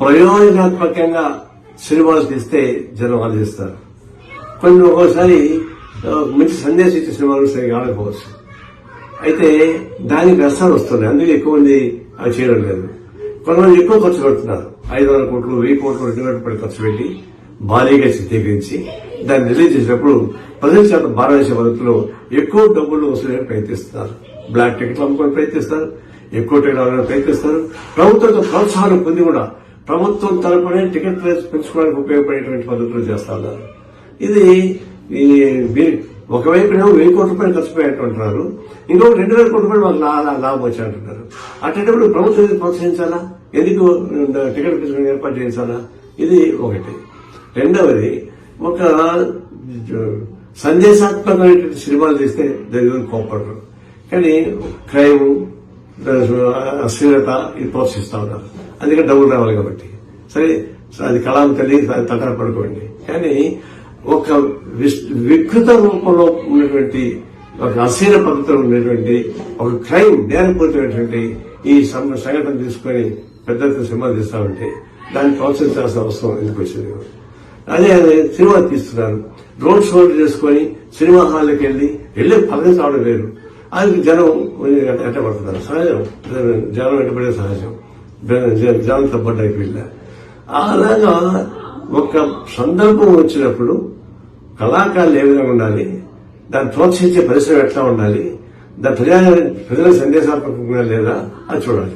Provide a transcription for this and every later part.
ప్రయోజనాత్మకంగా సినిమాలు తీస్తే జనం ఆలోచిస్తారు కొన్ని ఒక్కోసారి మంచి సందేశం ఇచ్చే సినిమాలు సరిగా ఆడకపోవచ్చు. అయితే దానికి నష్టాలు వస్తున్నాయి. అందుకే ఎక్కువ మంది అవి చేయడం లేదు. కొంతమంది ఎక్కువ ఖర్చు పెడుతున్నారు. ఐదు వందల కోట్లు వెయ్యి కోట్లు రెండు వేల రూపాయలు ఖర్చు పెట్టి భారీగా చిత్రీకరించి దాన్ని రిలీజ్ చేసినప్పుడు ప్రజల చేత భారతదేశ పద్ధతిలో ఎక్కువ డబ్బులు వసూలు ప్రయత్నిస్తున్నారు. బ్లాక్ టికెట్లు అమ్ముకొని ప్రయత్నిస్తారు. ఎక్కువ టికెట్ అమ్మడానికి ప్రయత్నిస్తారు. ప్రభుత్వంతో ప్రోత్సాహం పొంది కూడా ప్రభుత్వం తరపునే టికెట్ ప్రైస్ పెంచుకోవడానికి ఉపయోగపడేటువంటి పద్ధతులు చేస్తా ఉన్నారు. ఇది ఈ వీ- వెయ్యి కోట్ల రూపాయలు ఖర్చు పెట్టారంటున్నారు ఇంకొక రెండు వేల కోట్ల రూపాయలు మాకు లా- లాభం వచ్చి అంటున్నారు అట్టేటప్పుడు ప్రభుత్వం ఇది ప్రోత్సహించాలా? ఎందుకు టికెట్ పెంచుకుని ఏర్పాటు చేయించాలా? ఇది ఒకటి. రెండవది ఒక సందేశాత్మకమైనటువంటి సినిమాలు తీస్తే దగ్గర కోపడరు కానీ క్రైమ్ అశ్లీలత ఇది ప్రోత్సహిస్తా ఉన్నారు. అందుకే డబ్బులు రావాలి కాబట్టి. సరే అది కళాం తెలియదు తగ్గర పడుకోండి. కానీ ఒక విస్- వికృత రూపంలో ఉన్నటువంటి ఒక అశ్లీల పద్ధతిలో ఉన్నటువంటి ఒక క్రైమ్ నేరపూరితమైనటువంటి ఈ సంఘటన తీసుకొని పెద్ద సినిమా తీస్తామంటే తీస్తా ఉంటే దాన్ని ప్రోత్సహించాల్సిన అవసరం ఎందుకు వచ్చింది? అదే అదే సినిమా తీస్తున్నారు. రోడ్ షోలు చేసుకొని సినిమా హాల్కి వెళ్ళి వెళ్ళి పదవి రావడం వేరు. అది జనం ఎట్టబడుతున్నారు సహజం. జనం ఎట్టబడే సహజం. జ- జనం తప్పట్టు అయిపోయింది? అలాగా ఒక సందర్భం వచ్చినప్పుడు కళాకారులు ఏ విధంగా ఉండాలి? దాన్ని ప్రోత్సహించే పరిశ్రమ ఎట్లా ఉండాలి? దాని ప్రజా ప్రజల సందేశాత్మకంగా లేదా? అది చూడాలి.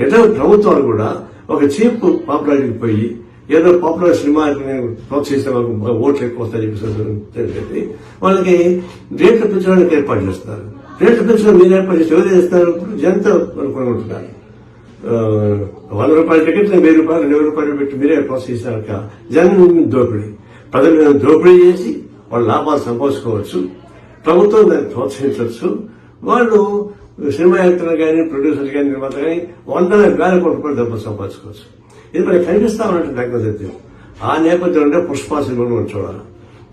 ఎట్లా? ప్రభుత్వాలు కూడా ఒక చీప్ పాపులారిటీకి పోయి ఏదో పాపులర్ సినిమా ప్రోత్సహిస్తే వాళ్ళకి ఓట్లు ఎక్కువ వస్తాయి చెప్పేసి వాళ్ళకి రేట్లు పెంచడానికి ఏర్పాటు చేస్తారు. రేట్లు పెంచడం మీరు ఏర్పాటు చేస్తే ఎవరు చేస్తారు? జనత కొనుక్కుంటున్నారు. వంద రూపాయల టికెట్ వెయ్యి రూపాయలు రెండు రూపాయలు పెట్టి మీరే ప్రోత్సహిస్తారు జనం దోపిడీ. ప్రజల మీద దోపిడీ చేసి వాళ్ళ లాభాలు సంపాదించుకోవచ్చు. ప్రభుత్వం దాన్ని ప్రోత్సహించవచ్చు. వాళ్ళు సినిమా యాక్టర్లు కానీ ప్రొడ్యూసర్లు కానీ నిర్మాత కానీ వందల వేల కోట్ల రూపాయలు డబ్బులు సంపాదించుకోవచ్చు. ఇది మనకి కనిపిస్తా ఉన్నట్టు దగ్గర ఆ నేపథ్యంలో పుష్ప సినిమాను చూడాలి.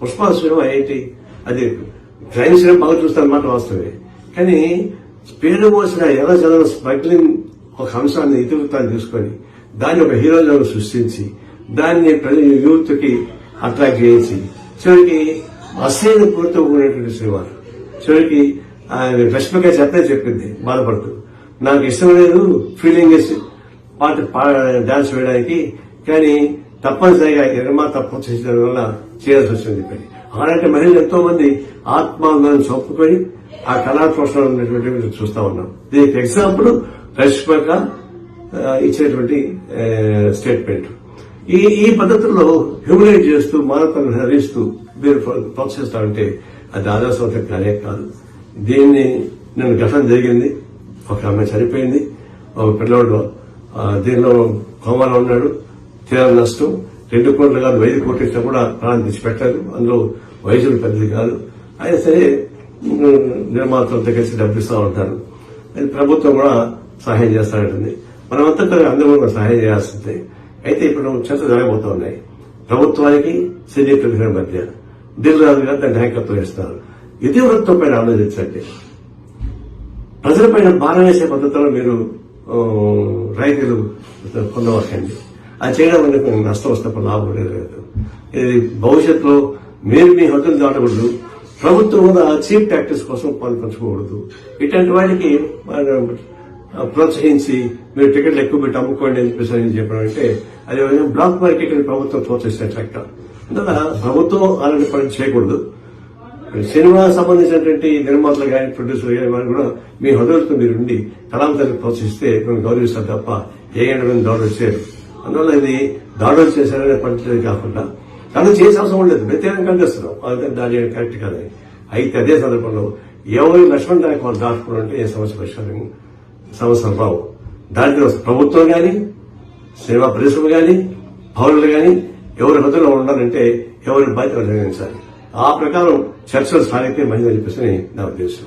పుష్ప సినిమా ఏంటి? అది క్రైమ్ సినిమా బాగా చూస్తాను మాట వాస్తవే కానీ పేరు మోసిన ఎర్ర జనం స్మగ్లింగ్ ఒక అంశాన్ని ఇతివృత్తాన్ని తీసుకొని దాన్ని ఒక హీరోలను సృష్టించి దాన్ని ప్రజల యూత్కి అట్రాక్ట్ చేయించి చివరికి అసైన పూర్తి ఉన్నటువంటి సినిమాలు చివరికి ఆయన రష్మిక చెప్పే చెప్పింది బాధపడుతూ. నాకు ఇష్టం లేదు ఫీలింగ్ పాట డాన్స్ వేయడానికి. కానీ తప్పనిసరిగా నిర్మాత ప్రోత్సహించడం వల్ల చేయాల్సి వచ్చింది చెప్పండి అలాంటి మహిళలు ఎంతో మంది ఆత్మాభిమానం చొప్పుకొని ఆ కళా ఉన్నటువంటి చూస్తా ఉన్నాం. దీనికి ఎగ్జాంపుల్ రష్మిక ఆ, ఇచ్చేటువంటి స్టేట్మెంట్. ఈ ఈ పద్ధతుల్లో హ్యూమిలేట్ చేస్తూ మానవతను హరిస్తూ మీరు ప్రోత్సహిస్తా ఉంటే అది ఆదర్శవంతం కానే కాదు. దీన్ని నేను ఘటన జరిగింది. ఒక ఆమె చనిపోయింది. ఒక పిల్లవాడు దీనిలో కోమాలో ఉన్నాడు. తీరా నష్టం. రెండు కోట్లు కాదు ఐదు కోట్లు ఇచ్చినా కూడా ప్రాణం తెచ్చిపెట్టారు అందులో వయసులు పెద్దది కాదు. అయినా సరే నిర్మాతలతో కలిసి డబ్బిస్తూ ఉంటారు. అది ప్రభుత్వం కూడా సహాయం చేస్తానంటుంది. మనమంతా అందరూ కూడా సహాయం చేయాల్సిందే. అయితే ఇప్పుడు చర్చ జరగబోతా ఉన్నాయి. ప్రభుత్వానికి సినీ ప్రతిభ మధ్య. దిల్ రాజు గారు దాన్ని నాయకత్వం ఇస్తారు ఇది వృత్తం పైన ఆలోచించండి. ప్రజలపైన భారం వేసే పద్ధతిలో మీరు రైతులు పొందవకండి అది చేయడం వల్ల మీకు నష్టం వస్తున్నప్పుడు లాభం లేదు. ఇది భవిష్యత్తులో మీరు మీ హద్దులు దాటకూడదు. ప్రభుత్వం కూడా చీప్ ట్యాక్టర్స్ కోసం పాల్పంచకూడదు ఇట్లాంటి వాటికి ప్రోత్సహించి మీరు టికెట్లు ఎక్కువ పెట్టి అమ్ముకోండి అని చెప్పేసి అని చెప్పడం అంటే అది బ్లాక్ మార్కెట్ ప్రభుత్వం ప్రోత్సహిస్తే లెక్క అందువల్ల ప్రభుత్వం అలాంటి పని చేయకూడదు. సినిమా సంబంధించినటువంటి నిర్మాతలు కానీ ప్రొడ్యూసర్ కానీ వారు కూడా మీ హృదయంతో మీరు ఉండి కళాంతరికి ప్రోత్సహిస్తే మేము గౌరవిస్తారు తప్ప ఏ ఎండమైన దాడులు చేయరు. అందువల్ల ఇది దాడులు చేశారనే పనిచేది కాకుండా కానీ చేసే అవసరం లేదు. వ్యతిరేకం కనిపిస్తున్నాం అందుకని దాని కరెక్ట్ కాదని అయితే అదే సందర్భంలో ఎవరి లక్ష్మణ్ దానికి వాళ్ళు దాటుకుని ఏ సమస్య పరిష్కారం సమస్యలు రావు. దాంట్లో ప్రభుత్వం కానీ సినిమా పరిశ్రమ కానీ పౌరులు కానీ ఎవరి హద్దులో ఉండాలంటే ఎవరి బాధ్యత నిర్వహించాలి ఆ ప్రకారం చర్చలు సాగితే మంచిదని చెప్పేసి నా ఉద్దేశం.